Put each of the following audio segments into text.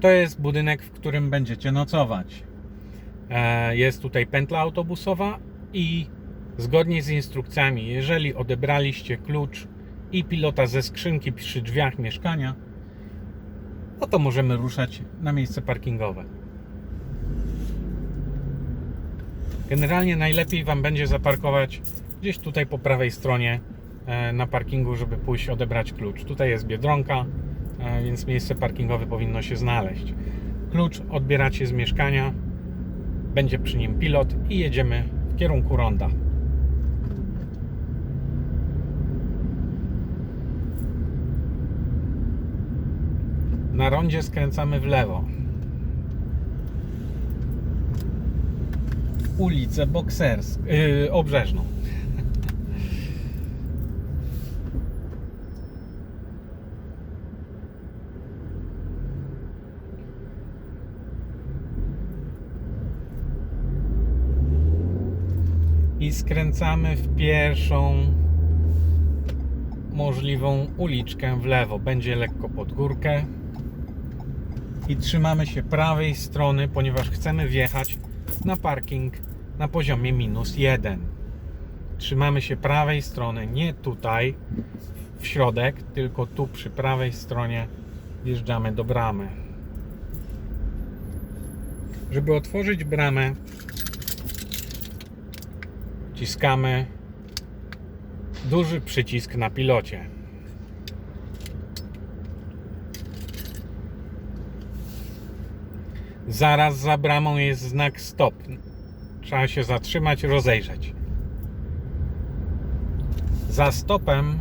To jest budynek, w którym będziecie nocować. E, Jest tutaj pętla autobusowa i zgodnie z instrukcjami, jeżeli odebraliście klucz i pilota ze skrzynki przy drzwiach mieszkania, no to możemy ruszać na miejsce parkingowe. Generalnie najlepiej Wam będzie zaparkować gdzieś tutaj po prawej stronie e, na parkingu, żeby pójść odebrać klucz. Tutaj jest biedronka, więc miejsce parkingowe powinno się znaleźć. Klucz odbieracie z mieszkania, będzie przy nim pilot i jedziemy w kierunku ronda. Na rondzie skręcamy w lewo. Ulicę Bokserską, yy, Obrzeżną. I skręcamy w pierwszą możliwą uliczkę w lewo. Będzie lekko pod górkę. I trzymamy się prawej strony, ponieważ chcemy wjechać na parking na poziomie minus 1. Trzymamy się prawej strony, nie tutaj w środek, tylko tu przy prawej stronie wjeżdżamy do bramy. Żeby otworzyć bramę, wciskamy duży przycisk na pilocie. Zaraz za bramą jest znak stop. Trzeba się zatrzymać, rozejrzeć. Za stopem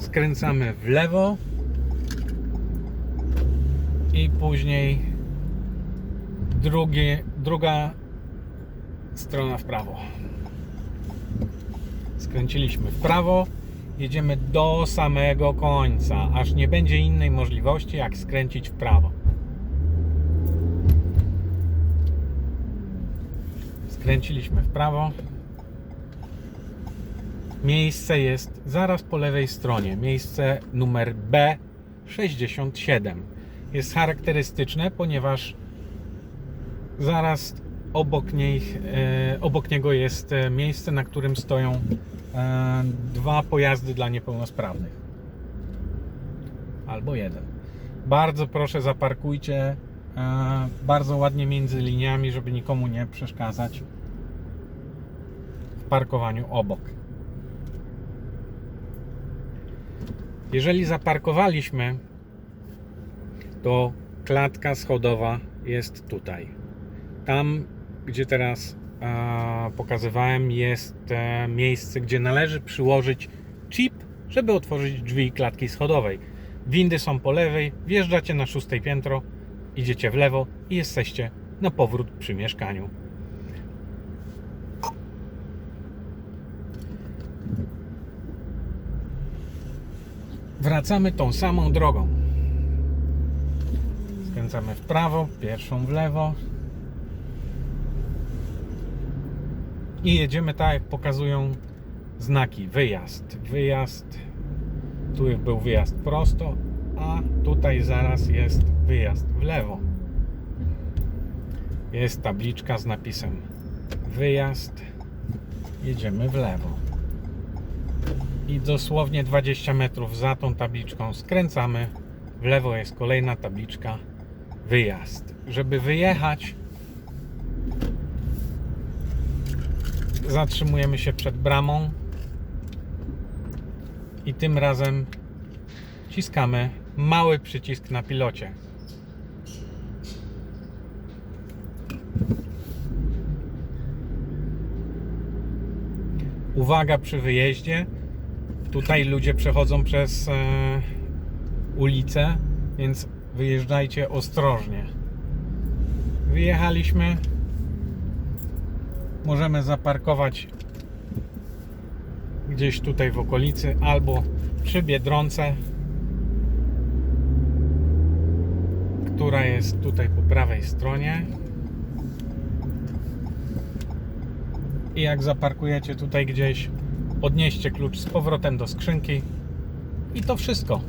skręcamy w lewo i później drugie, druga strona w prawo. Skręciliśmy w prawo, jedziemy do samego końca, aż nie będzie innej możliwości jak skręcić w prawo. Skręciliśmy w prawo. Miejsce jest zaraz po lewej stronie. Miejsce numer B67. Jest charakterystyczne, ponieważ zaraz obok, niej, obok niego jest e, miejsce, na którym stoją e, dwa pojazdy dla niepełnosprawnych. Albo jeden. Bardzo proszę, zaparkujcie e, bardzo ładnie między liniami, żeby nikomu nie przeszkadzać w parkowaniu obok. Jeżeli zaparkowaliśmy, to klatka schodowa jest tutaj. Tam, gdzie teraz pokazywałem, jest miejsce, gdzie należy przyłożyć chip, żeby otworzyć drzwi klatki schodowej. Windy są po lewej, wjeżdżacie na szóste piętro, idziecie w lewo i jesteście na powrót przy mieszkaniu. Wracamy tą samą drogą. Skręcamy w prawo, pierwszą w lewo. I jedziemy tak, jak pokazują znaki. Wyjazd, wyjazd. Tu był wyjazd prosto, a tutaj zaraz jest wyjazd w lewo. Jest tabliczka z napisem wyjazd. Jedziemy w lewo. I dosłownie 20 metrów za tą tabliczką skręcamy. W lewo jest kolejna tabliczka wyjazd. Żeby wyjechać, zatrzymujemy się przed bramą i tym razem wciskamy mały przycisk na pilocie. Uwaga przy wyjeździe. Tutaj ludzie przechodzą przez e, ulicę, więc wyjeżdżajcie ostrożnie. Wyjechaliśmy. Możemy zaparkować gdzieś tutaj w okolicy albo przy Biedronce, która jest tutaj po prawej stronie. I jak zaparkujecie tutaj gdzieś, odnieście klucz z powrotem do skrzynki i to wszystko.